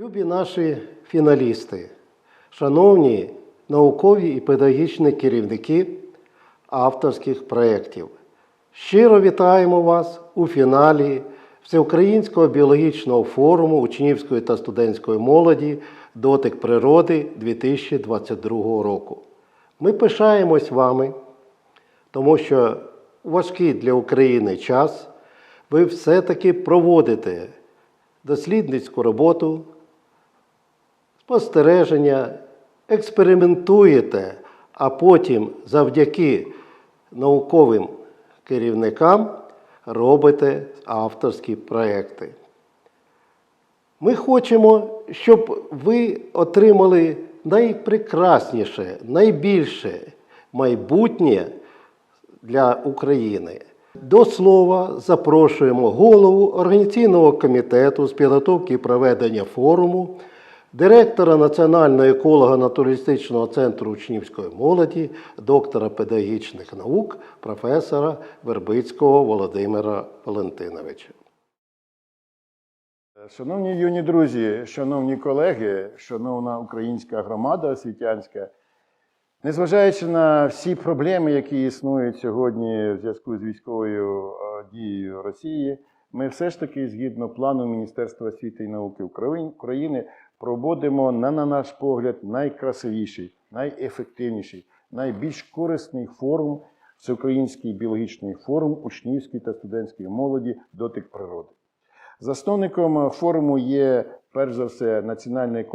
Любі наші фіналісти, шановні наукові і педагогічні керівники авторських проєктів, щиро вітаємо вас у фіналі Всеукраїнського біологічного форуму учнівської та студентської молоді Дотик природи 2022 року. Ми пишаємось вами, тому що важкий для України час ви все-таки проводите дослідницьку роботу, спостереження, експериментуєте, а потім завдяки науковим керівникам робите авторські проекти. Ми хочемо, щоб ви отримали найпрекрасніше, найбільше майбутнє для України. До слова запрошуємо голову організаційного комітету з підготовки і проведення форуму, директора Національного еколого-натуралістичного центру учнівської молоді, доктора педагогічних наук, професора Вербицького Володимира Валентиновича. Шановні юні друзі, шановні колеги, шановна українська громада освітянська, незважаючи на всі проблеми, які існують сьогодні в зв'язку з військовою е, дією Росії, ми все ж таки, згідно плану Міністерства освіти і науки України, проводимо, на, на наш погляд, найкрасивіший, найефективніший, найбільш корисний форум Всеукраїнський біологічний форум учнівської та студентської молоді Дотик природи. Засновником форуму є перш за все Національний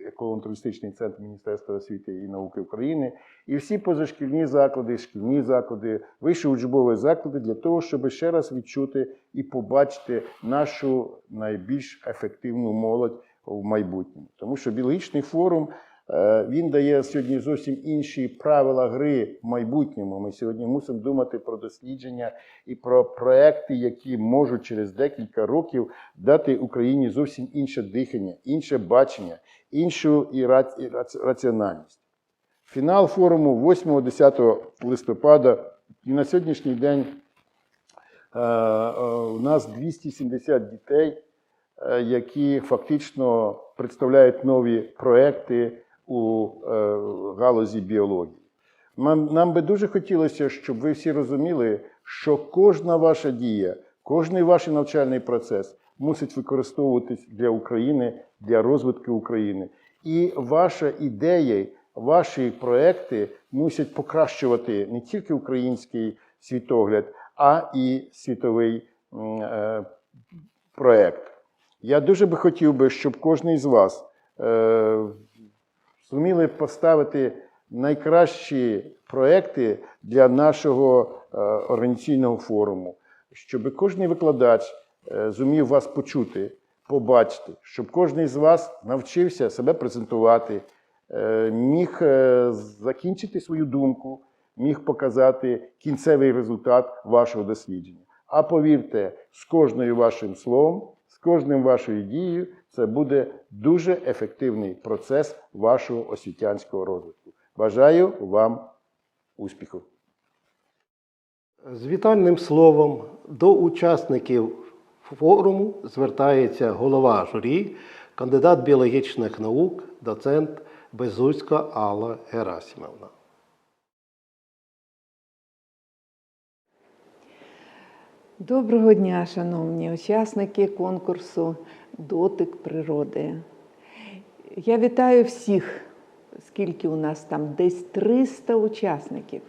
еколого-туристичний центр Міністерства освіти і науки України і всі позашкільні заклади, шкільні заклади, вищі учбові заклади для того, щоб ще раз відчути і побачити нашу найбільш ефективну молодь в майбутньому. Тому що біологічний форум е, він дає сьогодні зовсім інші правила гри в майбутньому. Ми сьогодні мусимо думати про дослідження і про проекти, які можуть через декілька років дати Україні зовсім інше дихання, інше бачення, іншу і ра- і раці- раціональність. Фінал форуму 8-10 листопада і на сьогоднішній день е, е, у нас 270 дітей, які фактично представляють нові проекти у е, галузі біології. Нам, би дуже хотілося, щоб ви всі розуміли, що кожна ваша дія, кожний ваш навчальний процес мусить використовуватись для України, для розвитку України. І ваша ідея, ваші проекти мусять покращувати не тільки український світогляд, а і світовий е, проект. Я дуже би хотів би, щоб кожен з вас е, зуміли поставити найкращі проекти для нашого е, організаційного форуму, щоб кожен викладач е, зумів вас почути, побачити, щоб кожен з вас навчився себе презентувати, е, міг е, закінчити свою думку, міг показати кінцевий результат вашого дослідження. А повірте, з кожною вашим словом, з кожним вашою дією, це буде дуже ефективний процес вашого освітянського розвитку. Бажаю вам успіху! З вітальним словом до учасників форуму звертається голова журі, кандидат біологічних наук, доцент Безуська Алла Герасимовна. Доброго дня, шановні учасники конкурсу Дотик природи. Я вітаю всіх, скільки у нас там десь 300 учасників.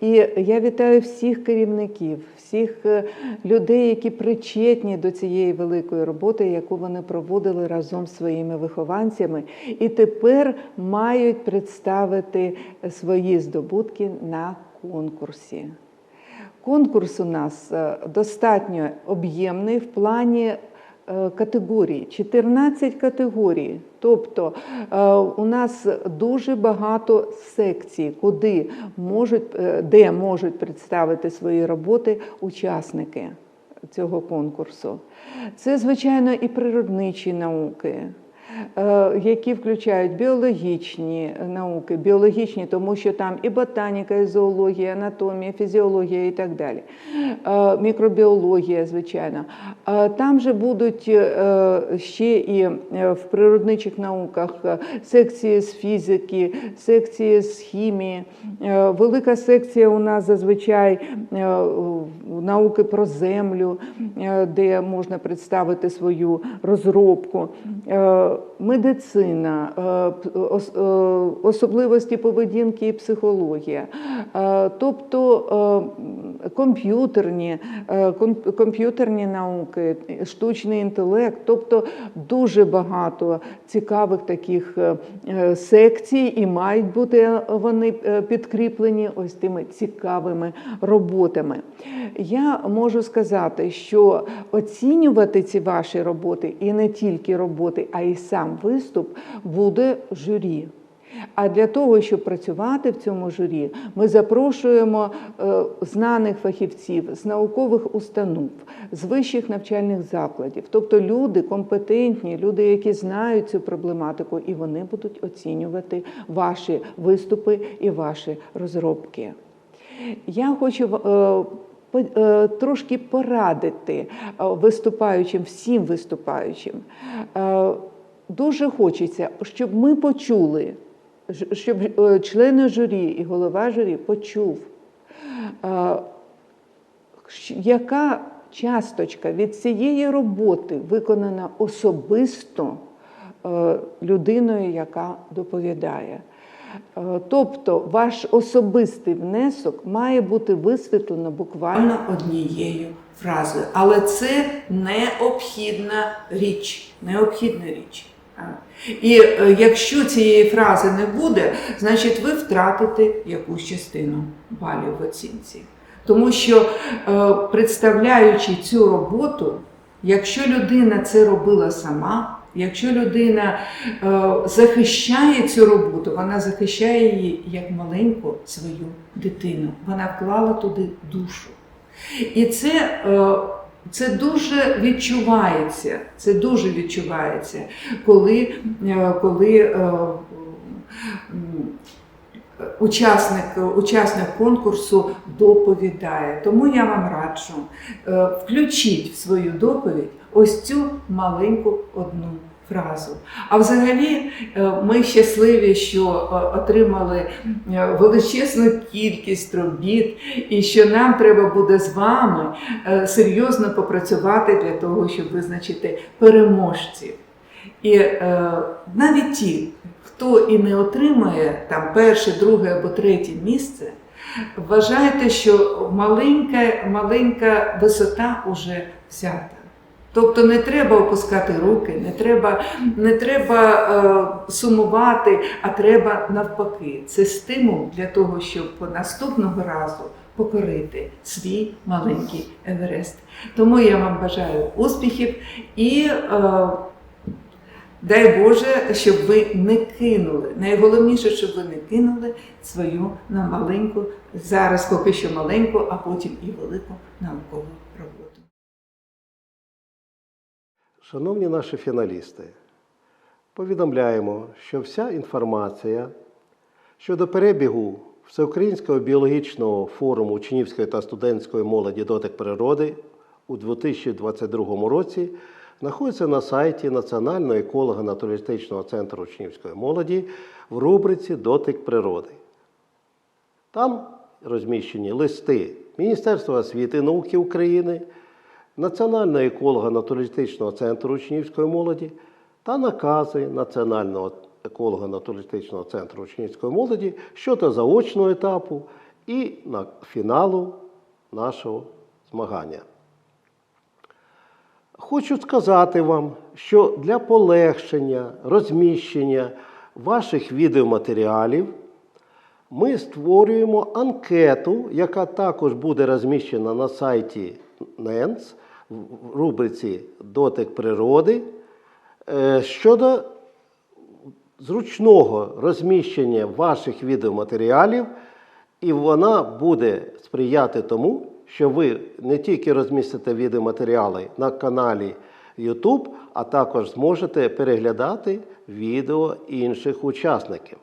І я вітаю всіх керівників, всіх е, людей, які причетні до цієї великої роботи, яку вони проводили разом з своїми вихованцями, і тепер мають представити свої здобутки на конкурсі. Конкурс у нас е, достатньо об'ємний в плані е, категорій, 14 категорій. Тобто е, у нас дуже багато секцій, куди можуть, де можуть представити свої роботи учасники цього конкурсу. Це, звичайно, і природничі науки. Е, які включають біологічні науки, біологічні, тому що там і ботаніка, і зоологія, анатомія, фізіологія і так далі, е, мікробіологія, звичайно. Е, Там же будуть ще і в природничих науках секції з фізики, секції з хімії. Велика секція у нас зазвичай науки про землю, де можна представити свою розробку, медицина, е, е, особливості поведінки і психологія, Е, тобто комп'ютерні, комп'ютерні науки, штучний інтелект, тобто дуже багато цікавих таких секцій, і мають бути вони підкріплені ось тими цікавими роботами. Я можу сказати, що оцінювати ці ваші роботи і не тільки роботи, а й сам виступ буде журі. А для того, щоб працювати в цьому журі, ми запрошуємо е, знаних фахівців з наукових установ, з вищих навчальних закладів, тобто люди компетентні, люди, які знають цю проблематику, і вони будуть оцінювати ваші виступи і ваші розробки. Я хочу е, е, трошки порадити виступаючим, всім виступаючим. Дуже хочеться, щоб ми почули, щоб е, члени журі і голова журі почув, е, яка часточка від цієї роботи виконана особисто е, людиною, яка доповідає. Тобто ваш особистий внесок має бути висвітлено буквально однією фразою. Але це необхідна річ. Необхідна річ. І е, якщо цієї фрази не буде, значить ви втратите якусь частину балів в оцінці. Тому що, е, представляючи цю роботу, якщо людина це робила сама, якщо людина е, захищає цю роботу, вона захищає її як маленьку свою дитину. Вона вклала туди душу. І це, це дуже відчувається. Це дуже відчувається, коли, е, коли е, учасник, учасник конкурсу доповідає. Тому я вам раджу, е, включіть в свою доповідь ось цю маленьку одну фразу. А взагалі е, ми щасливі, що е, отримали е, величезну кількість робіт, і що нам треба буде з вами серйозно попрацювати для того, щоб визначити переможців. І навіть ті, хто і не отримає там перше, друге або третє місце, вважайте, що маленька, маленька висота вже взята. Тобто не треба опускати руки, не треба, не треба е, сумувати, а треба навпаки. Це стимул для того, щоб наступного разу покорити свій маленький Еверест. Тому я вам бажаю успіхів і е, дай Боже, щоб ви не кинули. Найголовніше, щоб ви не кинули свою на маленьку, зараз поки що маленьку, а потім і велику наукову роботу. Шановні наші фіналісти, повідомляємо, що вся інформація щодо перебігу Всеукраїнського біологічного форуму учнівської та студентської молоді дотик природи у 2022 році знаходиться на сайті Національного еколого-натуралістичного центру учнівської молоді в рубриці Дотик природи. Там розміщені листи Міністерства освіти і науки України, Національного еколого-натуралістичного центру учнівської молоді та накази Національного еколого-натуралістичного центру учнівської молоді щодо заочного етапу і на фіналу нашого змагання. Хочу сказати вам, що для полегшення розміщення ваших відеоматеріалів ми створюємо анкету, яка також буде розміщена на сайті НЕНС в рубриці Дотик природи е, щодо зручного розміщення ваших відеоматеріалів, і вона буде сприяти тому, що ви не тільки розмістите відеоматеріали на каналі YouTube, а також зможете переглядати відео інших учасників.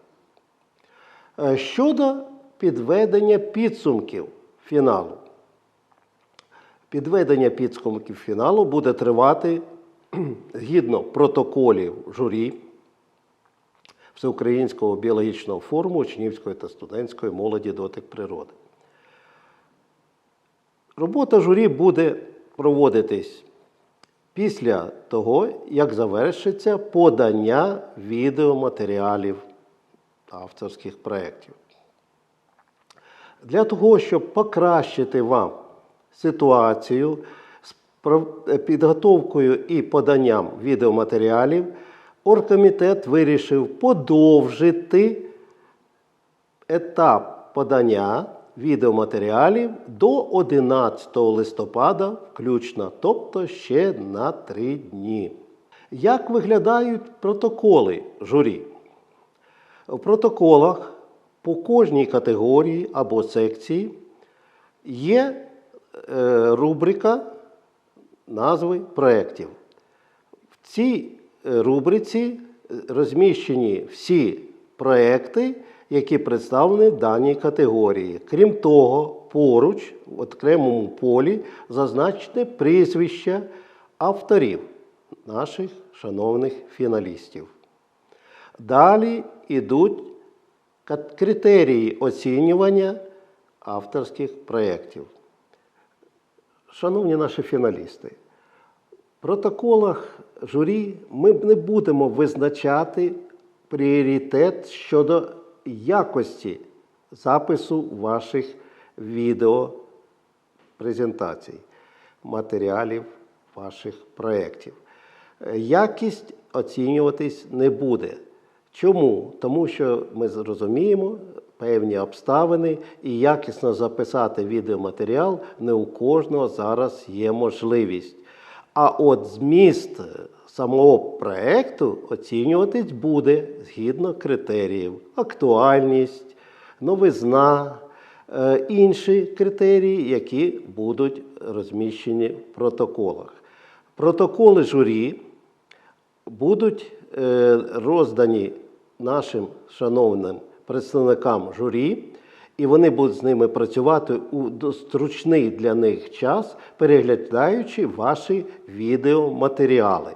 Е, Щодо підведення підсумків фіналу. Підведення підсумків фіналу буде тривати згідно протоколів журі Всеукраїнського біологічного форуму учнівської та студентської молоді дотик природи. Робота журі буде проводитись після того, як завершиться подання відеоматеріалів авторських проєктів. Для того, щоб покращити вам ситуацію з е, підготовкою і поданням відеоматеріалів, оргкомітет вирішив подовжити етап подання відеоматеріалів до 11 листопада включно, тобто ще на три дні. Як виглядають протоколи журі? В протоколах по кожній категорії або секції є рубрика назви проєктів. В цій е, рубриці е, розміщені всі проекти, які представлені в даній категорії. Крім того, поруч в окремому полі зазначене прізвище авторів наших шановних фіналістів. Далі йдуть критерії оцінювання авторських проєктів. Шановні наші фіналісти, в протоколах журі ми не будемо визначати пріоритет щодо якості запису ваших відеопрезентацій, матеріалів ваших проєктів. Якість оцінюватись не буде. Чому? Тому що ми зрозуміємо певні обставини і якісно записати відеоматеріал не у кожного зараз є можливість. А от зміст самого проекту оцінюватись буде згідно критеріїв: актуальність, новизна, е, інші критерії, які будуть розміщені в протоколах. Протоколи журі будуть е, роздані нашим шановним представникам журі, і вони будуть з ними працювати у зручний для них час, переглядаючи ваші відеоматеріали.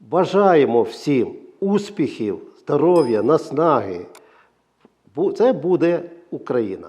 Бажаємо всім успіхів, здоров'я, наснаги. Це буде Україна.